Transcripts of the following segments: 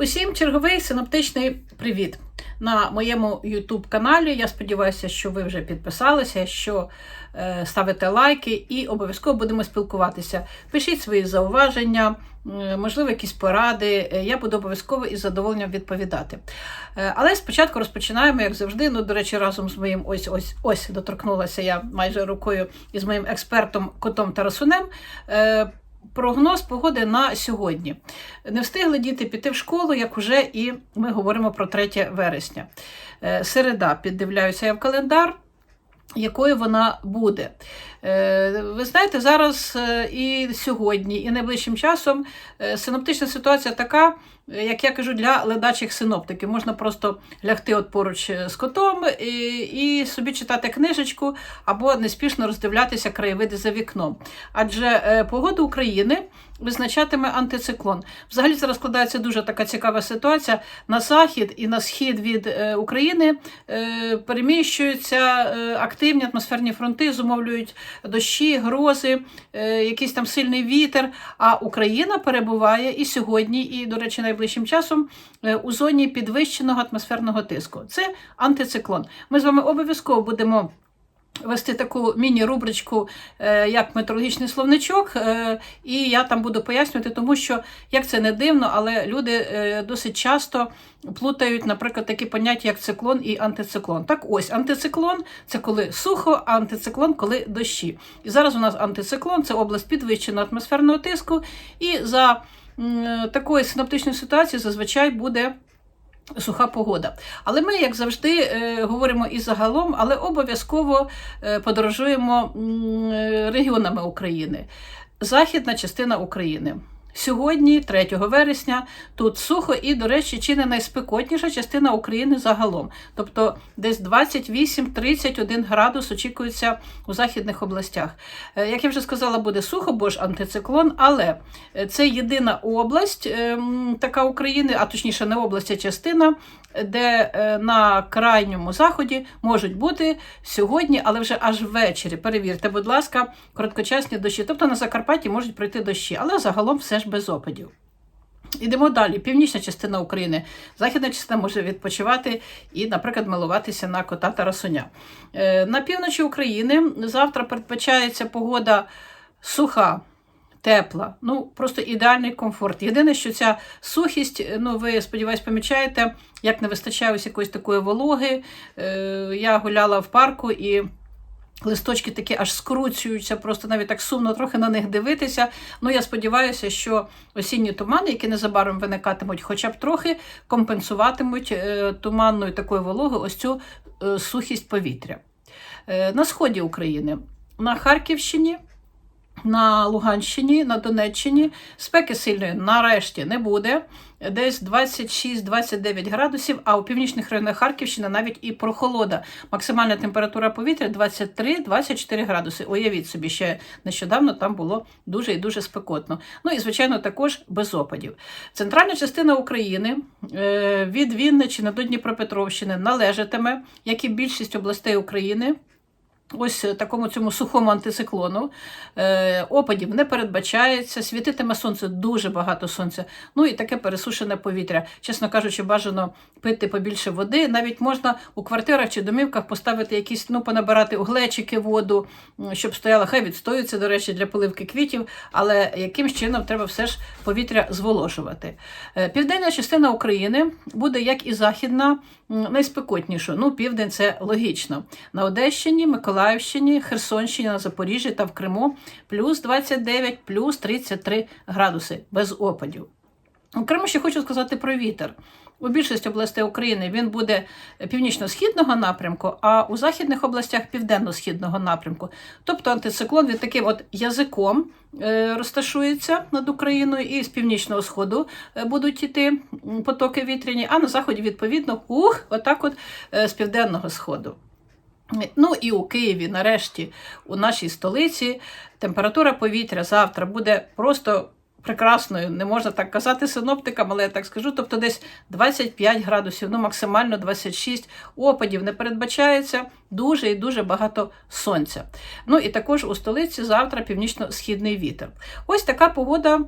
Усім черговий синоптичний привіт на моєму YouTube каналі. Я сподіваюся, що ви вже підписалися, що е, ставите лайки і обов'язково будемо спілкуватися. Пишіть свої зауваження, можливо, якісь поради. Е, Я буду обов'язково із задоволенням відповідати. Е, але спочатку розпочинаємо, як завжди. Ну, до речі, разом з моїм ось ось ось доторкнулася я майже рукою із моїм експертом котом Тарасунем. Прогноз погоди на сьогодні. Не встигли діти піти в школу, як уже і ми говоримо про 3 вересня. Е, Середа, піддивляюся я в календар, якою вона буде. Е, Ви знаєте, зараз е, і сьогодні, і найближчим часом е, синоптична ситуація така, як я кажу, для ледачих синоптиків. Можна просто лягти от поруч з котом і, і собі читати книжечку або неспішно роздивлятися краєвиди за вікном. Адже погоду України визначатиме антициклон. Взагалі зараз складається дуже така цікава ситуація. На захід і на схід від України переміщуються активні атмосферні фронти, зумовлюють дощі, грози, е, якийсь там сильний вітер. А Україна перебуває і сьогодні, і, до речі, найближчим часом е, у зоні підвищеного атмосферного тиску. Це антициклон. Ми з вами обов'язково будемо. Вести таку міні-рубричку, е, як метеорологічний словничок, е, і я там буду пояснювати, тому що як це не дивно, але люди е, досить часто плутають, наприклад, такі поняття, як циклон і антициклон. Так ось антициклон це коли сухо, а антициклон коли дощі. І зараз у нас антициклон це область підвищеного атмосферного тиску, і за такої синоптичної ситуації зазвичай буде. Суха погода. Але ми, як завжди, е, говоримо і загалом, але обов'язково е, подорожуємо е, регіонами України. Західна частина України. Сьогодні, 3 вересня, тут сухо і, до речі, чи не найспекотніша частина України загалом. Тобто десь 28-31 градус очікується у західних областях. Е, Як я вже сказала, буде сухо, бо ж антициклон, але е, це єдина область е, така України, а точніше не область, а частина, де е, на крайньому заході можуть бути сьогодні, але вже аж ввечері. Перевірте, будь ласка, короткочасні дощі. Тобто на Закарпатті можуть прийти дощі, але загалом все ж без опадів. Ідемо далі. Північна частина України. Західна частина може відпочивати і, наприклад, милуватися на кота Тарасуня. Е, На півночі України завтра передбачається погода суха. Тепла, ну просто ідеальний комфорт. Єдине, що ця сухість, ну ви сподіваюсь, помічаєте, як не вистачає ось якоїсь такої вологи. Е, я гуляла в парку і листочки такі аж скручуються, просто навіть так сумно трохи на них дивитися. Ну я сподіваюся, що осінні тумани, які незабаром виникатимуть, хоча б трохи компенсуватимуть е, туманною такою вологою ось цю е, сухість повітря. Е, на сході України, на Харківщині. На Луганщині, на Донеччині спеки сильної нарешті не буде. Десь 26-29 градусів, а у північних районах Харківщини навіть і прохолода. Максимальна температура повітря 23-24 градуси. Уявіть собі, ще нещодавно там було дуже і дуже спекотно. Ну і, звичайно, також без опадів. Центральна частина України е, від Вінниччини до Дніпропетровщини належатиме, як і більшість областей України. Ось такому цьому сухому антициклону е, опадів не передбачається, світитиме сонце, дуже багато сонця. Ну і таке пересушене повітря. Чесно кажучи, бажано пити побільше води. Навіть можна у квартирах чи домівках поставити якісь, ну, понабирати у глечики воду, щоб стояла, хай відстоюється, до речі, для поливки квітів, але якимсь чином треба все ж повітря зволожувати. Е, Південна частина України буде, як і західна, м, найспекотнішою. Ну, південь це логічно. На Одещині, Миколаївщині, Херсонщині, на Запоріжжі та в Криму плюс 29, плюс 33 градуси без опадів. Окремо ще хочу сказати про вітер. У більшості областей України він буде північно-східного напрямку, а у західних областях південно-східного напрямку. Тобто антициклон він таким от язиком е, розташується над Україною, і з північного сходу е, будуть йти потоки вітряні, а на заході, відповідно, ух, отак от е, з південного сходу. Ну і у Києві, нарешті, у нашій столиці, температура повітря завтра буде просто прекрасною. Не можна так казати синоптикам, але я так скажу. Тобто десь 25 градусів, ну максимально 26 опадів не передбачається. Дуже і дуже багато сонця. Ну і також у столиці завтра північно-східний вітер. Ось така погода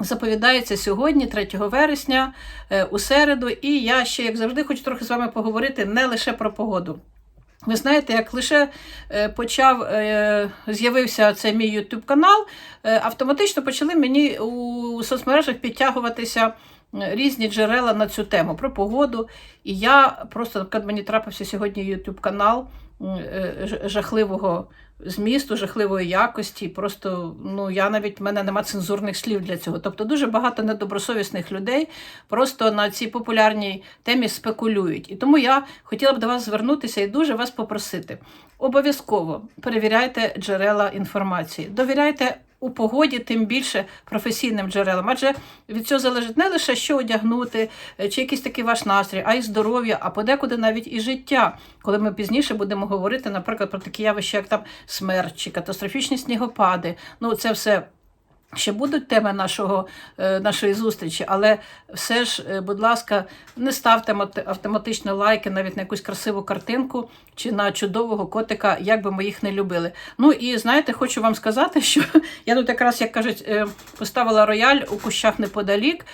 заповідається сьогодні, 3 вересня, е, у середу. І я ще, як завжди, хочу трохи з вами поговорити не лише про погоду. Ви знаєте, як лише е, почав е, з'явився цей мій YouTube канал, е, автоматично почали мені у соцмережах підтягуватися різні джерела на цю тему про погоду. І я просто, наприклад, мені трапився сьогодні YouTube канал е, жахливого змісту, жахливої якості. Просто ну я навіть в мене нема цензурних слів для цього. Тобто дуже багато недобросовісних людей просто на цій популярній темі спекулюють. І тому я хотіла б до вас звернутися і дуже вас попросити. Обов'язково перевіряйте джерела інформації, довіряйте. У погоді, тим більше професійним джерелам, адже від цього залежить не лише що одягнути, е, чи якийсь такий ваш настрій, а й здоров'я, а подекуди навіть і життя. Коли ми пізніше будемо говорити, наприклад, про такі явища, як там смерть чи катастрофічні снігопади. Ну, це все ще будуть теми нашого, е, нашої зустрічі, але все ж, е, будь ласка, не ставте мати- автоматично лайки навіть на якусь красиву картинку чи на чудового котика, як би ми їх не любили. Ну і знаєте, хочу вам сказати, що я тут якраз, як кажуть, е, поставила рояль у кущах неподалік,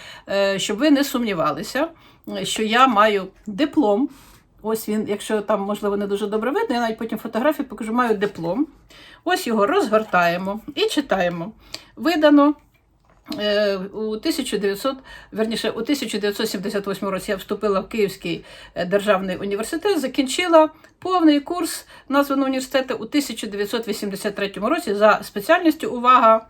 щоб ви не сумнівалися, що я маю диплом. Ось він, якщо там, можливо, не дуже добре видно, я навіть потім фотографію покажу, маю диплом. Ось його розгортаємо і читаємо. Видано е, у 1900, верніше, у 1978 році я вступила в Київський е, державний університет, закінчила повний курс названого університету у 1983 році за спеціальністю увага.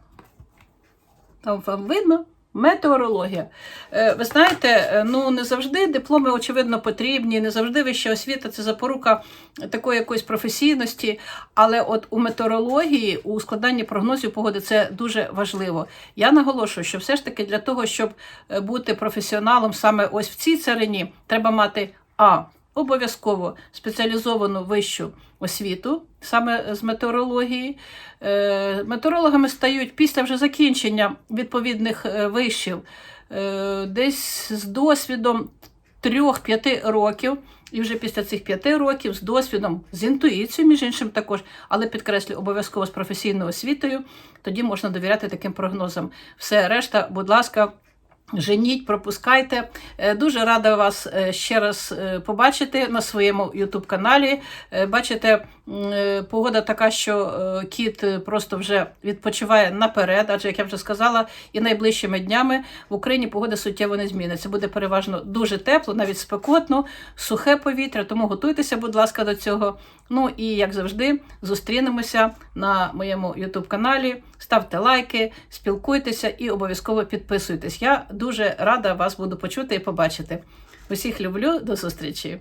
Там вам видно. Метеорологія. Е, Ви знаєте, е, ну не завжди дипломи, очевидно, потрібні, не завжди вища освіта це запорука такої якоїсь професійності. Але от у метеорології, у складанні прогнозів погоди це дуже важливо. Я наголошую, що все ж таки для того, щоб е, бути професіоналом саме ось в цій царині, треба мати А. Обов'язково спеціалізовану вищу освіту саме з метеорології. Е, Метеорологами стають після вже закінчення відповідних е, вишів, е, десь з досвідом 3-5 років. І вже після цих п'яти років з досвідом, з інтуїцією, між іншим, також, але підкреслю, обов'язково з професійною освітою, тоді можна довіряти таким прогнозам. Все решта, будь ласка. Женіть, пропускайте. Е, Дуже рада вас е, ще раз е, побачити на своєму youtube каналі. Бачите, погода така, що кіт просто вже відпочиває наперед, адже, як я вже сказала, і найближчими днями в Україні погода суттєво не зміниться. Буде переважно дуже тепло, навіть спекотно, сухе повітря, тому готуйтеся, будь ласка, до цього. Ну і як завжди, зустрінемося на моєму youtube каналі. Ставте лайки, спілкуйтеся і обов'язково підписуйтесь. Я дуже рада вас буду почути і побачити. Усіх люблю, до зустрічі!